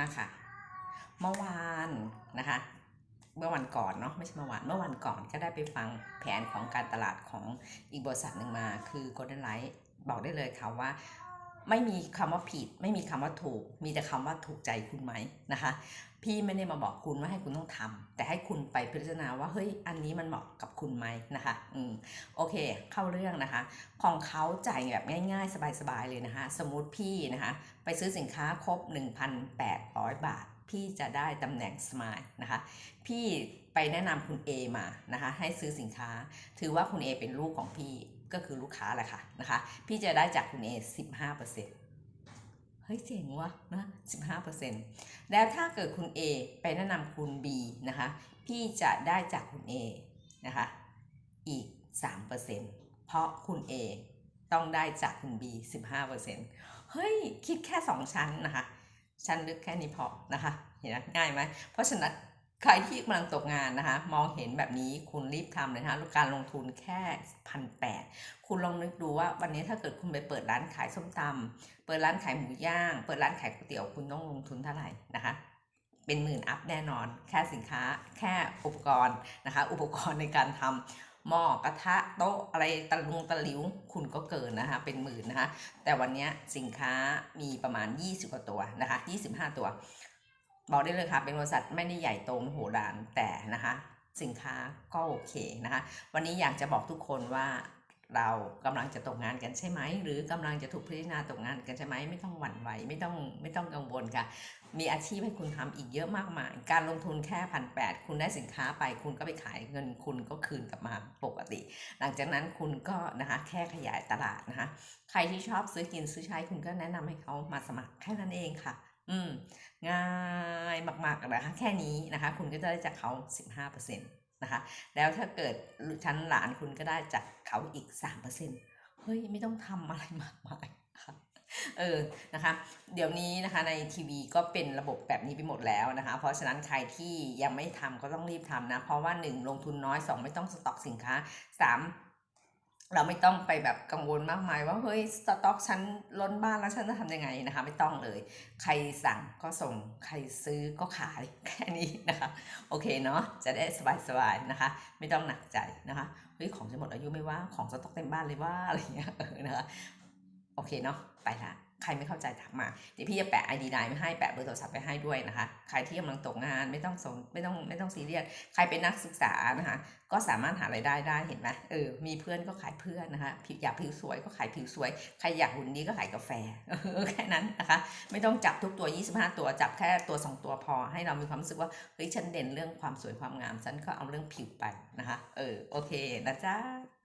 มาค่ะ เมื่อวานนะคะ เมื่อวันก่อนเนาะไม่ใช่เมื่อวาน เมื่อวันก่อนก็ได้ไปฟังแผนของการตลาดของอีกบริษัทหนึ่งมา คือ Golden Light บอกได้เลยค่ะว่า ไม่มีคำว่าผิด ไม่มีคำว่าถูก มีแต่คำว่าถูกใจคุณไหมนะคะ พี่ไม่ได้มาบอกคุณว่าให้คุณต้องทำแต่ให้คุณไปพิจารณาว่าเฮ้ยอันนี้มันเหมาะกับคุณไหมนะคะอืมโอเค เข้าเรื่องนะคะ ของเขาจ่ายแบบง่ายๆ สบายๆเลยนะคะ สมมติพี่นะคะ ไปซื้อสินค้าครบ 1,800 บาท พี่จะได้ตำแหน่งสมายนะคะ พี่ไปแนะนำคุณ A มานะคะ ให้ซื้อสินค้า ถือว่าคุณ A เป็นลูกของพี่ ก็คือลูกค้าแหละค่ะนะคะ พี่จะได้จากคุณ A 15%เปอร์เซ็นต์เฮ้ยเจ๋งวะนะ15%แล้วถ้าเกิดคุณ A ไปแนะนำคุณ B นะคะ พี่จะได้จากคุณ A นะคะอีก3%เปอร์เซ็นต์เพราะคุณ A ต้องได้จากคุณ B 15%เซ็นต์เฮ้ย คิดแค่2ชั้นนะคะ ชั้นลึกแค่นี้พอนะคะ เห็นไหมง่ายไหมเพราะฉะนั้น ใครที่กำลังตกงานนะคะ มองเห็นแบบนี้คุณรีบทำเลยนะคะการลงทุนแค่พันแปดคุณลองนึกดูว่าวันนี้ถ้าเกิดคุณไปเปิดร้านขายส้มตำเปิดร้านขายหมูย่าง เปิดร้านขายก๋วยเตี๋ยวคุณต้องลงทุนเท่าไหร่นะคะเป็นหมื่นอัพแน่นอน แค่สินค้าแค่อุปกรณ์นะคะ อุปกรณ์ในการทำหม้อกระทะโต๊ะอะไรตะลุงตะลิ้วคุณก็เกินนะคะ เป็นหมื่นนะคะ แต่วันนี้สินค้ามีประมาณ 20กว่าตัวนะคะ 25 ตัว บอกได้เลยค่ะ เป็นบริษัทไม่ได้ใหญ่โตมโหฬารแต่นะคะ สินค้าก็โอเคนะคะ วันนี้อยากจะบอกทุกคนว่าเรากำลังจะตกงานกันใช่ไหม หรือกำลังจะถูกพิจารณาตกงานกันใช่ไหมไม่ต้องหวั่นไหวไม่ต้องไม่ต้องกังวลค่ะ มีอาชีพให้คุณทำอีกเยอะมากมาย การลงทุนแค่พันแปดคุณได้สินค้าไป คุณก็ไปขายเงินคุณก็คืนกลับมาปกติ หลังจากนั้นคุณก็นะคะแค่ขยายตลาดนะคะ ใครที่ชอบซื้อกินซื้อใช้คุณก็แนะนำให้เขามาสมัครแค่นั้นเองค่ะ อืมง่ายมากๆนะคะแค่นี้นะคะ คุณก็จะได้จากเขา 15%นะคะ แล้วถ้าเกิดชั้นหลานคุณก็ได้จากเขาอีก 3%เฮ้ย ไม่ต้องทำอะไรมากมายค่ะเออ นะคะ เดี๋ยวนี้นะคะในทีวีก็เป็นระบบแบบนี้ไปหมดแล้วนะคะ เพราะฉะนั้นใครที่ยังไม่ทำก็ต้องรีบทำนะ เพราะว่า 1 ลงทุนน้อย 2 ไม่ต้องสต็อกสินค้า 3 เราไม่ต้องไปแบบกังวลมากมายว่าเฮ้ยสต็อกฉันล้นบ้านแล้วฉันจะทำยังไงนะคะ ไม่ต้องเลย ใครสั่งก็ส่งใครซื้อก็ขายแค่นี้นะคะ โอเคเนาะจะได้สบายๆนะคะ ไม่ต้องหนักใจนะคะเฮ้ยของจะหมดอายุไม่ว่าของสต็อกเต็มบ้านเลยว่าอะไรเงี้ยเออนะคะโอเคเนาะไปละ ใครไม่เข้าใจทักมา เดี๋ยวพี่จะแปะ ID ไลน์ไม่ให้แปะเบอร์โทรศัพท์ไปให้ด้วยนะคะ ใครที่กำลังตกงานไม่ต้องสนไม่ต้องไม่ต้องซีเรียส ใครเป็นนักศึกษานะคะ ก็สามารถหารายได้ได้เห็นไหมเออ มีเพื่อนก็ขายเพื่อนนะคะผิวอยากผิวสวยก็ขายผิวสวย ใครอยากหุ่นดีก็ขายกาแฟ แค่นั้นนะคะ ไม่ต้องจับทุกตัว 25 ตัว จับแค่ตัว 2 ตัวพอ ให้เรามีความรู้สึกว่า เฮ้ย ฉันเด่นเรื่องความสวยความงาม ฉันก็เอาเรื่องผิวไปนะคะ เออ โอเคนะจ๊ะ